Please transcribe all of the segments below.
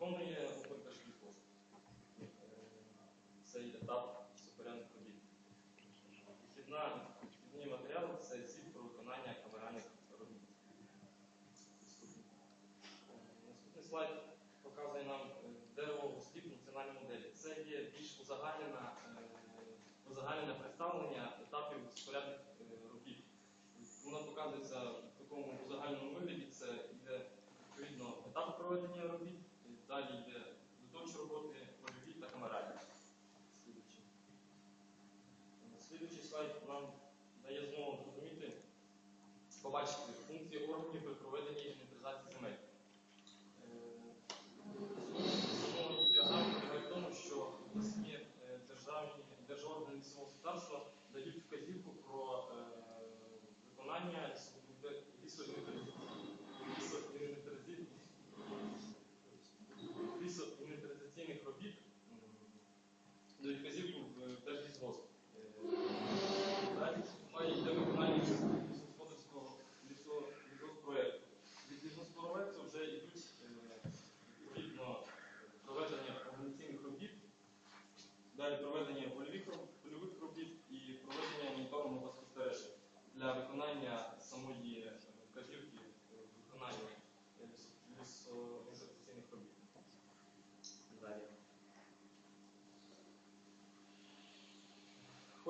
Законно є опорка шляху. Е, це є етап суперених робіт. Матеріали це ціль про виконання камеральних робіт. Наступний слайд показує нам е, деревову сліп в моделі. Це є більш узагальнене, узагальнене представлення етапів спорядних е, робіт. Воно показується в такому узагальному вигляді, це йде відповідно етап проведення робіт.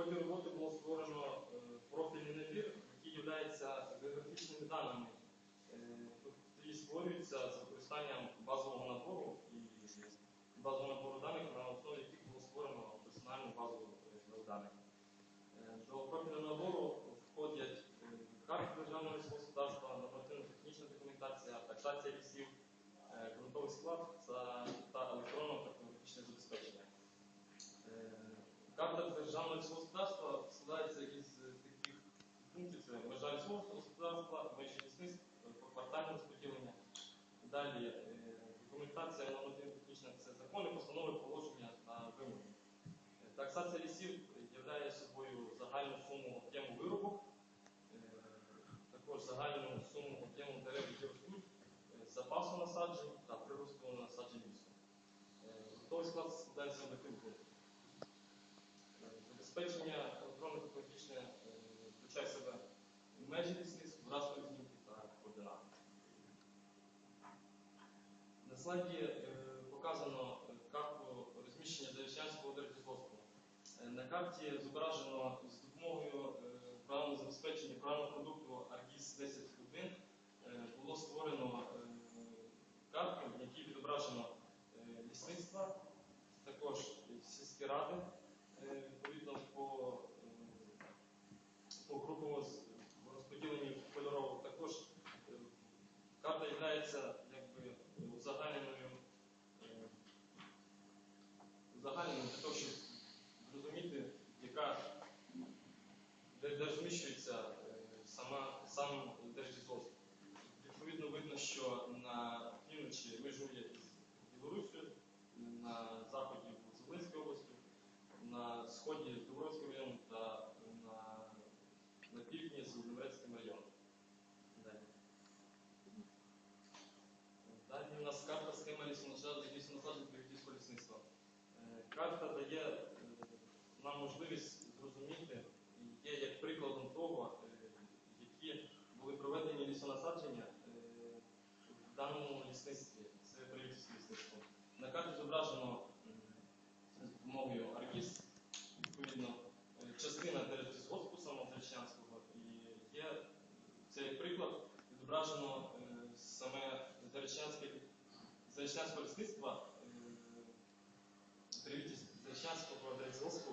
Ході роботи було створено е, профільний набір, який є географічними даними, е, які створюються з використанням базового набору і базового набору даних, на основі яких було створено персональну базу е, даних. До профільного набору входять карти державного господарства, нормативно-технічна документація, таксація лісів, ґрунтовий склад та, та електронно-картографічне забезпечення. Е, Карта державного господарства складається із таких пунктів: це межа лісового господарства, межі лісництв, е, квартальне розподілення. Далі е, документація нормативно-технічна це закони, постанови, положення та вимоги. Е, Таксація лісів являє собою загальну суму об'єму виробок, е, також загальну суму об'єму дерев, які ростуть, запасу насаджень та приросту насаджень лісу. Готовий склад складається Забезпечення електронно-технологічне е, включає в себе межі лісництв, вразкові знімки та координати. На слайді е, показано е, карту розміщення Зарічанського держлісгоспу. Е, На карті зображено з допомогою програмного забезпечення програмного продукту Аргіс 10.1 е, було створено карту, в якій відображено лісництва, також сільські ради, е, відповідно по, е, по групово з- розподіленню кольорово. Також е, карта є якби узагальненою е, узагальненою для того, щоб зрозуміти, яка де, де розміщується е, сама сам держлісгосп. Відповідно, видно, на півночі межує з Білоруссю, на заході з Волинською областю, на сході з Дубровським районом та на, на півдні з Володимирецьким районом. Далі. Далі у нас карта схема лісонасаджень лісонасаджень привітівського лісництва. Е, Карта дає е, нам можливість зрозуміти, і є як прикладом того, е, які були проведені лісонасадження е, в даному лісництві, це привітівське лісництво. На карті зображено м, з допомогою Аргіс, відповідно, е, частина держлісгоспу самозречанського, і є цей приклад відображено е, саме Заречанського лісництва Заречанського держлісгоспу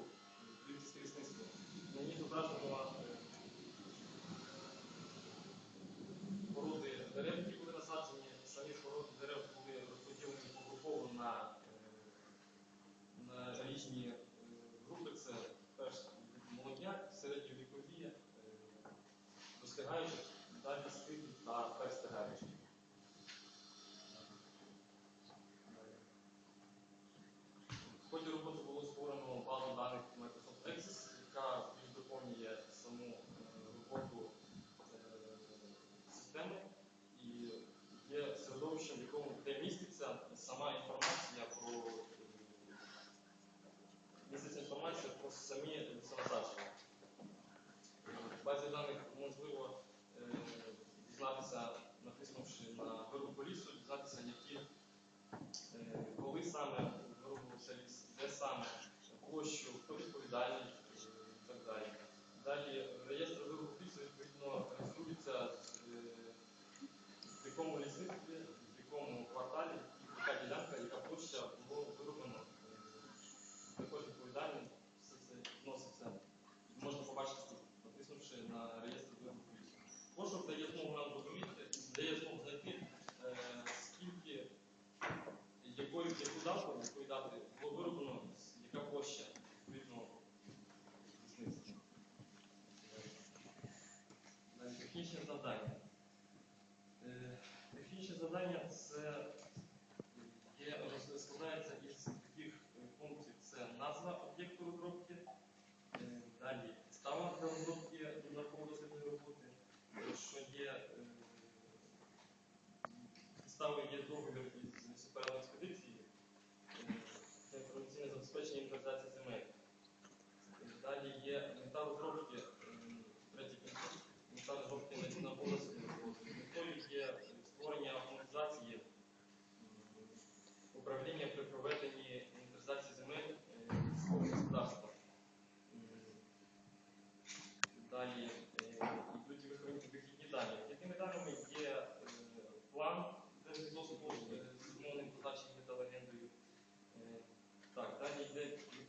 саме вироблювався ліс, де саме площу, хто відповідальний е, і так далі. Далі реєстр виробництва відповідно реєструється, е, в якому лісництві, в якому кварталі, яка ділянка, яка площа було вироблено. Також відповідальний, все це відноситься. Можна побачити, натиснувши на реєстр виробництва. Пошук дає змогу нам зрозуміти, дає змогу знайти.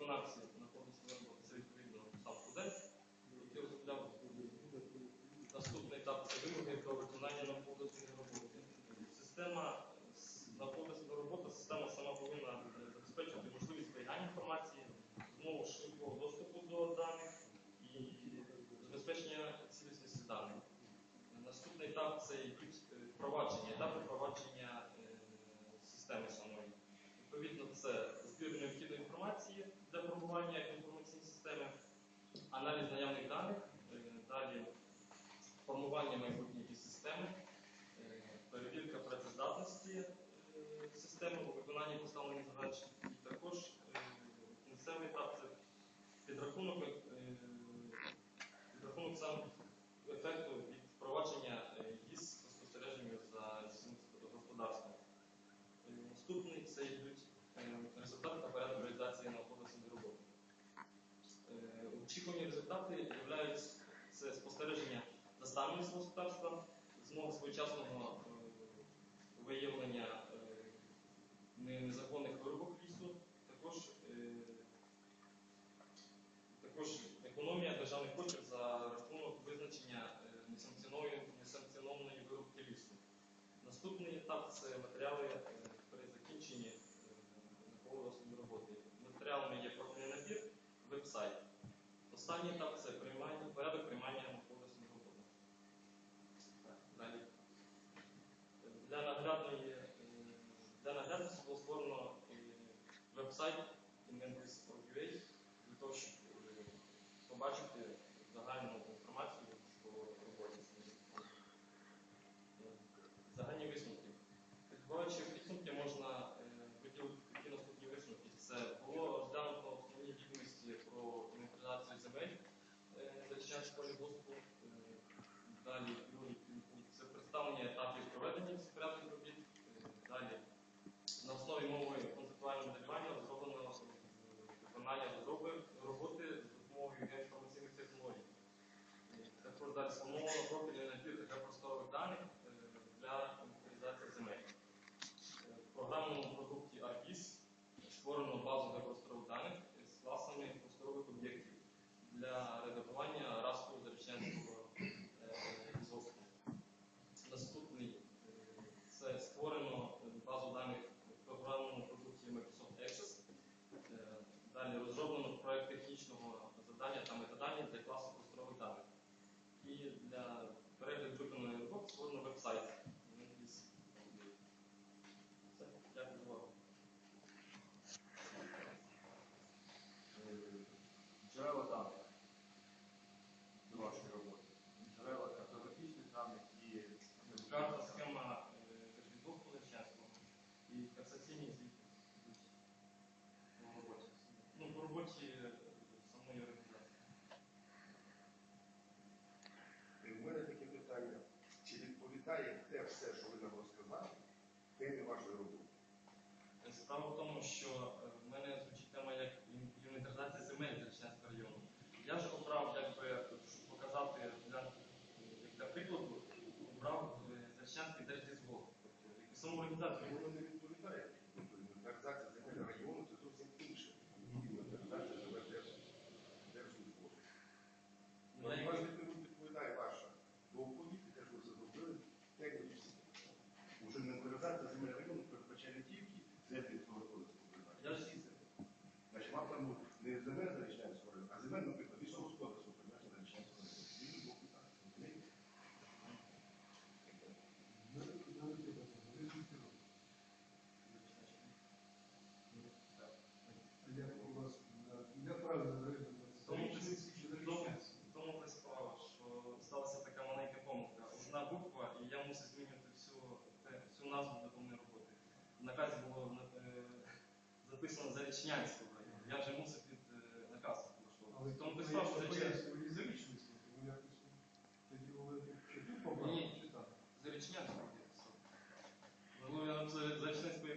декларації роботи, це відповідно ставку Д, який розглянув наступний етап це вимоги про виконання навколишньої роботи. Система навколишньої роботи, система сама повинна забезпечити можливість зберігання інформації, умову швидкого доступу до даних і забезпечення цілісності даних. Наступний етап це е, впровадження, етап, впровадження е, системи самої. Відповідно, це збір необхідних функціонування інформаційної системи, аналіз наявних даних, е, далі формування майбутньої системи, е, перевірка працездатності е, системи у виконанні поставлених задач. стосовно своєчасного е, виявлення е, незаконних виробок лісу, також е, також економія державних коштів за рахунок визначення несанкціонованої виробки лісу. Наступний етап це матеріали при закінченні науково-дослідної роботи. Матеріалами є профільний набір, веб-сайт. Останній етап це that's more пам'ятає те все, що ви нам розказали, тим і вашої роботи. Справа в тому, що е, в мене звучить тема як інвентаризація земель Черченського району. Я ж обрав, якби, щоб показати для, як для прикладу, обрав е, Зерчанський держлісгов. Тобто, Саму організацію записано за Річнянського. Я вже мусив під е, наказ влаштовувати. Тому писав, що за Чернівського. Ні, за Річнянського я писав. Ну, я за Річнянського